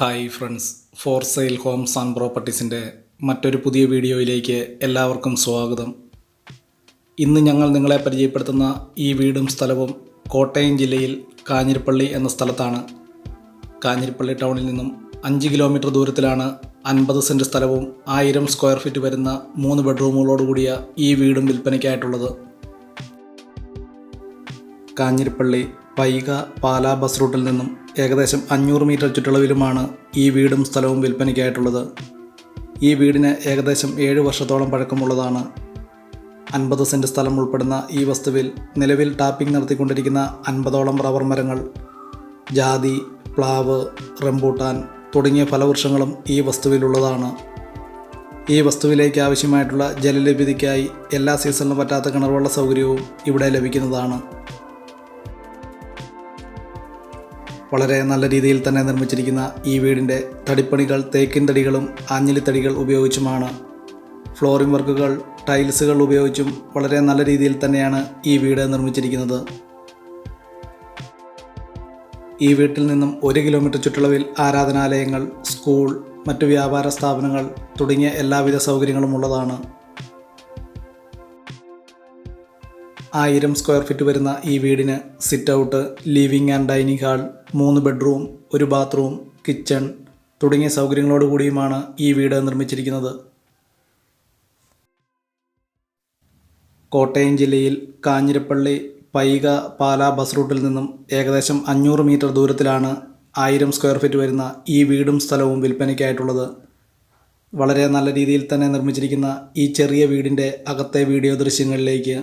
Hi friends. For sale homes and പ്രോപ്പർട്ടീസിന്റെ മറ്റൊരു പുതിയ വീഡിയോയിലേക്ക് എല്ലാവർക്കും സ്വാഗതം. ഇന്ന് ഞങ്ങൾ നിങ്ങളെ പരിചയപ്പെടുത്തുന്ന ഈ വീടും സ്ഥലവും കോട്ടയം ജില്ലയിൽ കാഞ്ഞിരപ്പള്ളി എന്ന സ്ഥലത്താണ്. കാഞ്ഞിരപ്പള്ളി ടൗണിൽ നിന്നും അഞ്ച് കിലോമീറ്റർ ദൂരത്തിലാണ് അൻപത് സെന്റ് സ്ഥലവും ആയിരം സ്ക്വയർ ഫീറ്റ് വരുന്ന മൂന്ന് ബെഡ്റൂമുകളോടുകൂടിയ ഈ വീടും വിൽപ്പനയ്ക്കായിട്ടുള്ളത്. കാഞ്ഞിരപ്പള്ളി പൈക പാലാ ബസ് റൂട്ടിൽ നിന്നും ഏകദേശം അഞ്ഞൂറ് മീറ്റർ ചുറ്റളവിലുമാണ് ഈ വീടും സ്ഥലവും വിൽപ്പനയ്ക്കായിട്ടുള്ളത്. ഈ വീടിന് ഏകദേശം ഏഴ് വർഷത്തോളം പഴക്കമുള്ളതാണ്. അൻപത് സെന്റ് സ്ഥലം ഉൾപ്പെടുന്ന ഈ വസ്തുവിൽ നിലവിൽ ടാപ്പിംഗ് നടത്തിക്കൊണ്ടിരിക്കുന്ന അൻപതോളം റബ്ബർ മരങ്ങൾ ജാതി പ്ലാവ് റംബൂട്ടാൻ തുടങ്ങിയ ഫലവൃക്ഷങ്ങളും ഈ വസ്തുവിലുള്ളതാണ്. ഈ വസ്തുവിലേക്ക് ആവശ്യമായിട്ടുള്ള ജലലഭ്യതയ്ക്കായി എല്ലാ സീസണിലും പറ്റാത്ത കിണർവെള്ള സൗകര്യവും ഇവിടെ ലഭിക്കുന്നതാണ്. വളരെ നല്ല രീതിയിൽ തന്നെ നിർമ്മിച്ചിരിക്കുന്ന ഈ വീടിന്റെ തടിപ്പണികൾ തേക്കിൻ തടികളും ആഞ്ഞിലിത്തടികൾ ഉപയോഗിച്ചുമാണ് ഫ്ലോറിംഗ് വർക്കുകൾ ടൈൽസുകൾ ഉപയോഗിച്ചും വളരെ നല്ല രീതിയിൽ തന്നെയാണ് ഈ വീട് നിർമ്മിച്ചിരിക്കുന്നത്. ഈ വീട്ടിൽ നിന്നും ഒരു കിലോമീറ്റർ ചുറ്റളവിൽ ആരാധനാലയങ്ങൾ സ്കൂൾ മറ്റു വ്യാപാര സ്ഥാപനങ്ങൾ തുടങ്ങിയ എല്ലാവിധ സൗകര്യങ്ങളും ഉള്ളതാണ്. ആയിരം സ്ക്വയർ ഫീറ്റ് വരുന്ന ഈ വീടിന് sit out living and dining hall മൂന്ന് ബെഡ്റൂം ഒരു ബാത്റൂം കിച്ചൺ തുടങ്ങിയ സൗകര്യങ്ങളോടുകൂടിയുമാണ് ഈ വീട് നിർമ്മിച്ചിരിക്കുന്നത്. കോട്ടയം ജില്ലയിൽ കാഞ്ഞിരപ്പള്ളി പൈക പാല ബസ് റൂട്ടിൽ നിന്നും ഏകദേശം അഞ്ഞൂറ് മീറ്റർ ദൂരത്തിലാണ് ആയിരം സ്ക്വയർ ഫീറ്റ് വരുന്ന ഈ വീടും സ്ഥലവും വിൽപ്പനയ്ക്കായിട്ടുള്ളത്. വളരെ നല്ല രീതിയിൽ തന്നെ നിർമ്മിച്ചിരിക്കുന്ന ഈ ചെറിയ വീടിന്റെ അകത്തെ വീഡിയോ ദൃശ്യങ്ങളിലേക്ക്